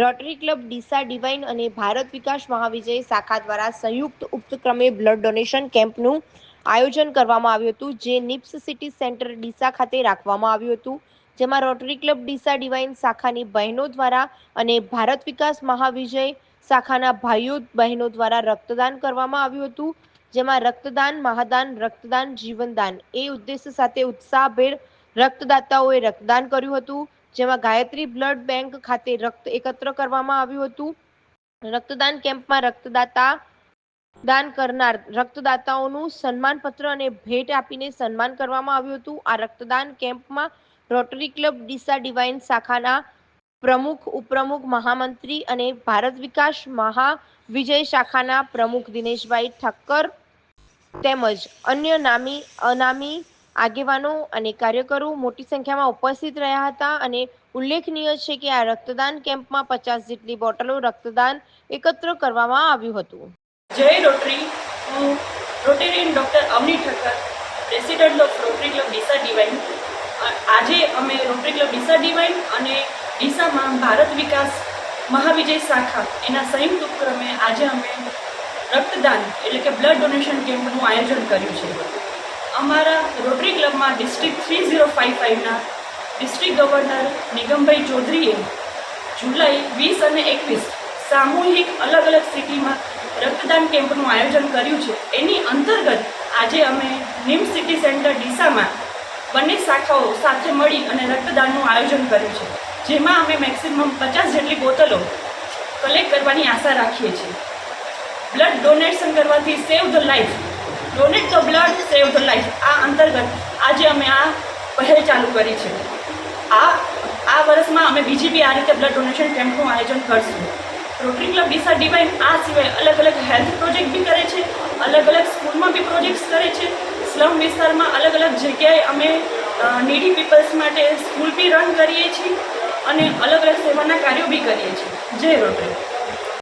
Rotary club Deesa divine અને ભારત વિકાસ મહાવિજય શાખા દ્વારા સંયુક્ત ઉપક્રમે બ્લડ ડોનેશન કેમ્પનું આયોજન કરવામાં આવ્યું હતું, જે નિપ્સ સિટી સેન્ટર ડીસા ખાતે રાખવામાં આવ્યું હતું. જેમાં રોટરી ક્લબ ડીસા ડિવાઇન શાખાની બહેનો દ્વારા અને ભારત વિકાસ મહાવિજય શાખાના ભાઈઓ, બહેનો દ્વારા રક્તદાન કરવામાં આવ્યું હતું. જેમાં રક્તદાન, મહાદાન, રક્તદાન, જીવનદાન એ ઉદ્દેશ સાથે ઉત્સાહભેર રક્તદાતાઓએ રક્તદાન કર્યું હતું. જેમાં ગાયત્રી બ્લડ બેંક ખાતે રક્ત એકત્ર કરવામાં આવ્યું હતું. રક્તદાન કેમ્પમાં રક્તદાતા દાન કરનાર રક્તદાતાઓનું સન્માનપત્ર અને ભેટ આપીને સન્માન કરવામાં આવ્યું હતું. આ રક્તદાન કેમ્પમાં રોટરી ક્લબ ડીસા ડિવાઇન શાખાના પ્રમુખ, ઉપપ્રમુખ, મહામંત્રી અને ભારત વિકાસ મહા વિજય શાખાના પ્રમુખ દિનેશભાઈ ઠક્કર તેમજ અન્ય નામી અનામી આગેવાનો અને કાર્યકરો મોટી સંખ્યામાં ઉપસ્થિત રહ્યા હતા અને ઉલ્લેખનીય છે કે આ રક્તદાન કેમ્પમાં પચાસ જેટલી બોટલો રક્તદાન એકત્ર કરવામાં આવ્યું હતું. જય રોટરી. હું Rotarian doctor Avani Thakkar, president of Rotary club Deesa divine આજે અમે રોટરી ક્લબ ડીસા ડિવાઇન અને ડીસામાં ભારત વિકાસ મહાવિજય શાખા એના સંયુક્ત ઉપક્રમે આજે અમે રક્તદાન એટલે કે બ્લડ ડોનેશન કેમ્પનું આયોજન કર્યું છે. અમારા રોટરી ક્લબમાં ડિસ્ટ્રિક્ટ થ્રી ઝીરો ફાઇવ ફાઇવના ડિસ્ટ્રિક્ટ ગવર્નર નિગમભાઈ ચૌધરીએ જુલાઈ વીસ અને એકવીસ સામૂહિક અલગ અલગ સિટીમાં રક્તદાન કેમ્પનું આયોજન કર્યું છે. એની અંતર્ગત આજે અમે નિમ સિટી સેન્ટર ડીસામાં બંને શાખાઓ સાથે મળી અને રક્તદાનનું આયોજન કર્યું છે. જેમાં અમે મેક્સિમમ પચાસ જેટલી બોટલો કલેક્ટ કરવાની આશા રાખીએ છીએ. બ્લડ ડોનેશન કરવાથી save the life donate the blood save the life આ અંતર્ગત આજે અમે આ પહેલ ચાલુ કરી છે. આ આ વર્ષમાં અમે બીજી બી આ રીતે બ્લડ ડોનેશન કેમ્પનું આયોજન કરશું. રોટરી ક્લબ ડીસા ડિવાઇન આ સિવાય અલગ અલગ હેલ્થ પ્રોજેક્ટ બી કરે છે, અલગ અલગ સ્કૂલમાં બી પ્રોજેક્ટ્સ કરે છે. સ્લમ વિસ્તારમાં અલગ અલગ જગ્યાએ અમે નીડી પીપલ્સ માટે સ્કૂલ બી રન કરીએ છીએ અને અલગ અલગ સેવાના કાર્યો બી કરીએ છીએ. જય રોટરી